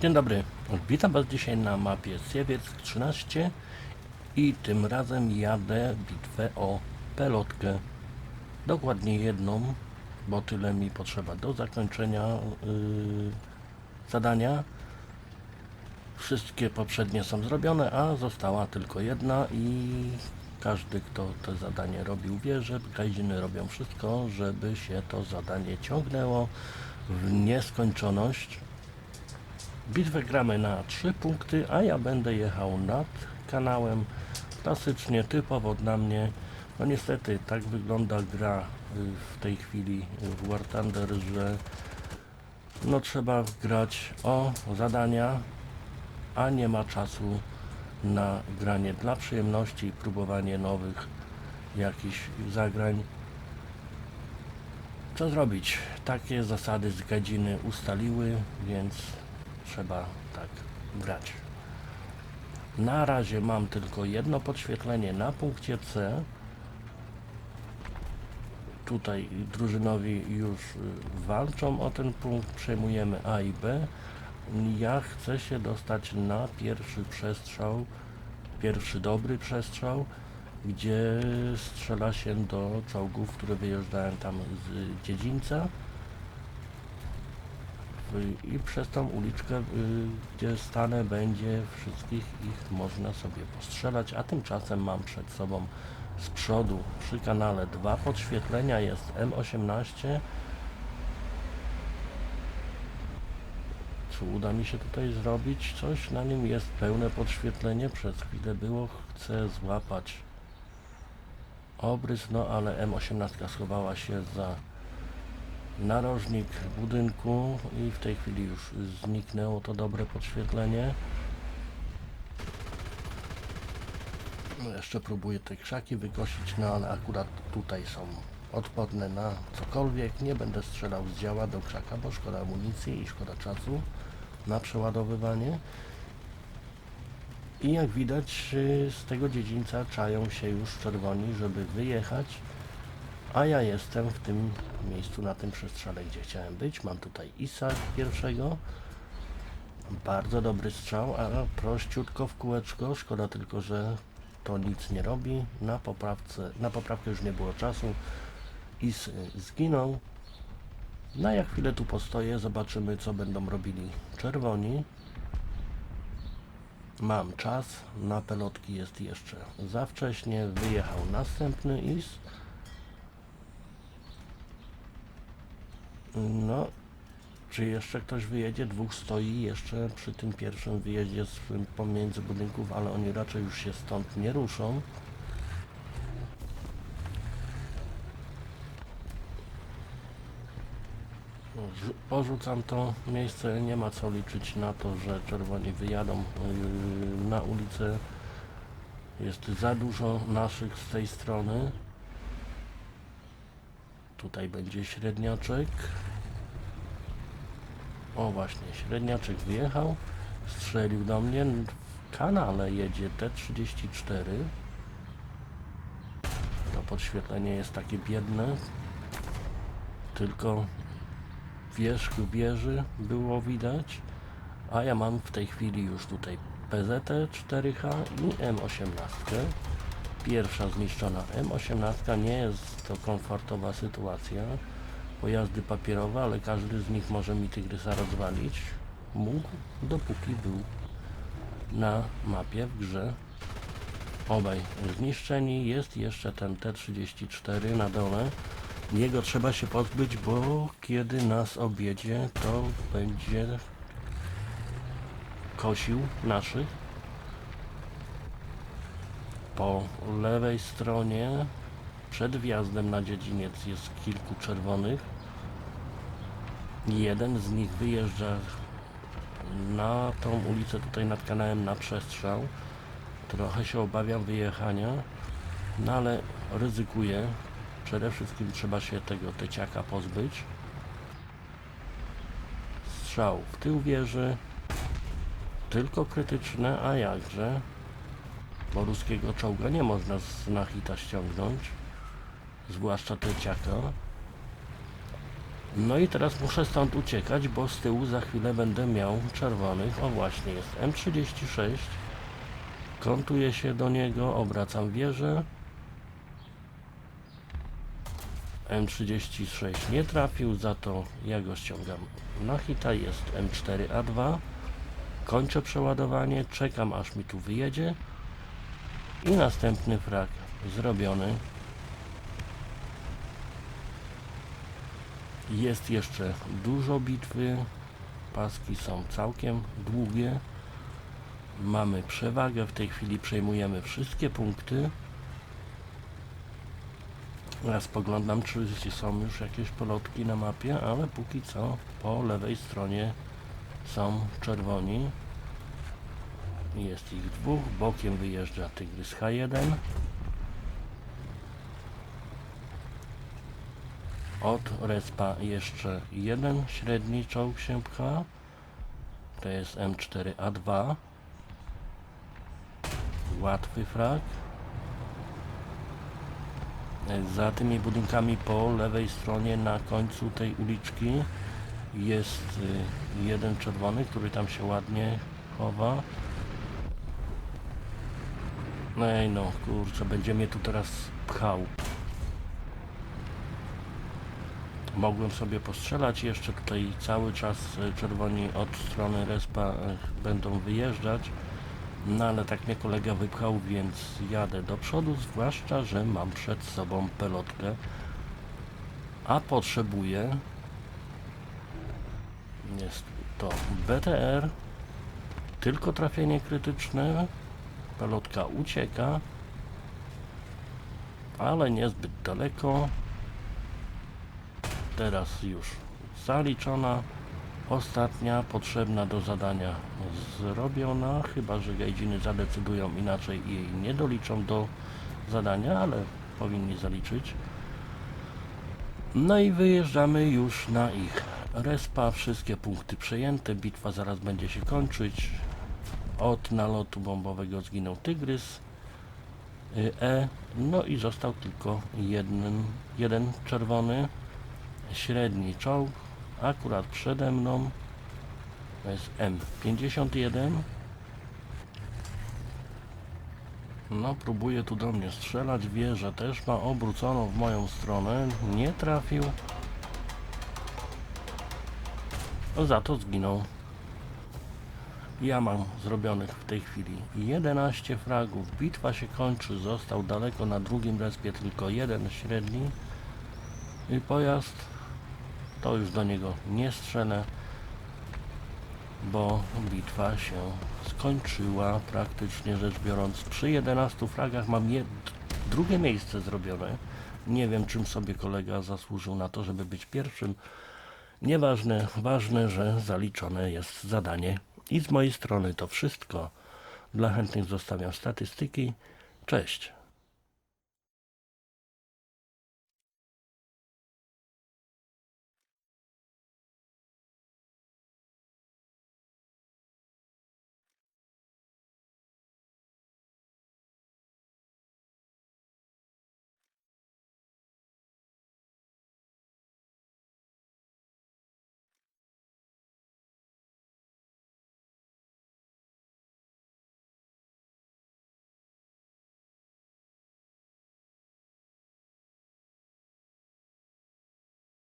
Dzień dobry, witam Was dzisiaj na mapie Siewiersk 13 i tym razem jadę bitwę o pelotkę. Dokładnie jedną, bo tyle mi potrzeba do zakończenia yy, zadania. Wszystkie poprzednie są zrobione, a została tylko jedna i każdy, kto to zadanie robił, wie, że Kajziny robią wszystko, żeby się to zadanie ciągnęło w nieskończoność. Bitwę gramy na 3 punkty, a ja będę jechał nad kanałem. Klasycznie, typowo dla mnie. No niestety, tak wygląda gra y, w tej chwili w War Thunder, że no trzeba grać o zadania, a nie ma czasu na granie dla przyjemności i próbowanie nowych jakichś zagrań. Co zrobić? Takie zasady z gadziny ustaliły, więc trzeba tak grać. Na razie mam tylko jedno podświetlenie na punkcie C. Tutaj drużynowi już y, walczą o ten punkt, przejmujemy A i B. Ja chcę się dostać na pierwszy przestrzał, pierwszy dobry przestrzał, gdzie strzela się do czołgów, które wyjeżdżają tam z dziedzińca i przez tą uliczkę, y, gdzie stanę, będzie wszystkich ich można sobie postrzelać, a tymczasem mam przed sobą z przodu przy kanale dwa podświetlenia, jest M18 czy uda mi się tutaj zrobić coś? Na nim jest pełne podświetlenie. Przez chwilę było chcę złapać obrys no ale M18 schowała się za narożnik budynku i w tej chwili już zniknęło to dobre podświetlenie. No jeszcze próbuję te krzaki wykosić, no ale akurat tutaj są odporne na cokolwiek. Nie będę strzelał z działa do krzaka, bo szkoda amunicji i szkoda czasu na przeładowywanie. I jak widać y, z tego dziedzińca czają się już czerwoni, żeby wyjechać. A ja jestem w tym miejscu, na tym przestrzale, gdzie chciałem być. Mam tutaj Isa pierwszego. Bardzo dobry strzał, a prościutko w kółeczko. Szkoda tylko, że to nic nie robi. Na poprawce, na poprawkę już nie było czasu. Is zginął. Na jak chwilę tu postoję, zobaczymy co będą robili czerwoni. Mam czas, na pelotki jest jeszcze za wcześnie. Wyjechał następny Is. No, czy jeszcze ktoś wyjedzie? Dwóch stoi jeszcze przy tym pierwszym wyjeździe z pomiędzy budynków, ale oni raczej już się stąd nie ruszą. Porzucam to miejsce, nie ma co liczyć na to, że czerwoni wyjadą yy, na ulicę. Jest za dużo naszych z tej strony. Tutaj będzie średniaczek. O właśnie, średniaczek wyjechał, strzelił do mnie. W kanale jedzie T34. To podświetlenie jest takie biedne. Tylko wierzch wieży było widać. A ja mam w tej chwili już tutaj PZT 4H i M18. Pierwsza zniszczona M18 nie jest to komfortowa sytuacja. Pojazdy papierowe, ale każdy z nich może mi tygrysa rozwalić. Mógł, dopóki był na mapie w grze. Obaj zniszczeni. Jest jeszcze ten T34 na dole. Jego trzeba się pozbyć, bo kiedy nas objedzie, to będzie kosił naszych. Po lewej stronie, przed wjazdem na dziedziniec jest kilku czerwonych. Jeden z nich wyjeżdża na tą ulicę tutaj nad kanałem na przestrzał. Trochę się obawiam wyjechania, no ale ryzykuję. Przede wszystkim trzeba się tego teciaka pozbyć. Strzał w tył wieży. Tylko krytyczne, a jakże? Bo czołga nie można z na hita ściągnąć. Zwłaszcza teciaka. No i teraz muszę stąd uciekać, bo z tyłu za chwilę będę miał czerwonych. O właśnie, jest M36. Kontuję się do niego, obracam wieżę. M36 nie trafił, za to ja go ściągam na hita, jest M4A2. Kończę przeładowanie, czekam aż mi tu wyjedzie i następny frag zrobiony. Jest jeszcze dużo bitwy, paski są całkiem długie. Mamy przewagę, w tej chwili przejmujemy wszystkie punkty. Ja spoglądam, czy są już jakieś polotki na mapie, ale póki co po lewej stronie są czerwoni. Jest ich dwóch, bokiem wyjeżdża Tygrys H1. Od respa jeszcze jeden średni czołg się pcha. To jest M4A2. Łatwy frag. Za tymi budynkami po lewej stronie na końcu tej uliczki jest y, jeden czerwony, który tam się ładnie chowa. No ej no, kurczę, będzie mnie tu teraz pchał. Mogłem sobie postrzelać jeszcze tutaj cały czas y, czerwoni od strony respa y, będą wyjeżdżać. No ale tak mnie kolega wypchał, więc jadę do przodu, zwłaszcza, że mam przed sobą pelotkę, a potrzebuję jest to BTR, tylko trafienie krytyczne, pelotka ucieka, ale niezbyt daleko. Teraz już zaliczona. Ostatnia potrzebna do zadania zrobiona, chyba że gejdziny zadecydują inaczej i jej nie doliczą do zadania, ale powinni zaliczyć. No i wyjeżdżamy już na ich respa, wszystkie punkty przejęte, bitwa zaraz będzie się kończyć. Od nalotu bombowego zginął Tygrys y, E, no i został tylko jeden, jeden czerwony średni czołg, akurat przede mną to jest M51 no próbuje tu do mnie strzelać wieża też ma obróconą w moją stronę nie trafił. Za to zginął ja mam zrobionych w tej chwili 11 fragów bitwa się kończy został daleko na drugim respie tylko jeden średni i pojazd to już do niego nie strzelę, bo bitwa się skończyła praktycznie rzecz biorąc. Przy 11 fragach mam jed... drugie miejsce zrobione. Nie wiem, czym sobie kolega zasłużył na to, żeby być pierwszym. Nieważne, ważne, że zaliczone jest zadanie. I z mojej strony to wszystko. Dla chętnych zostawiam statystyki. Cześć.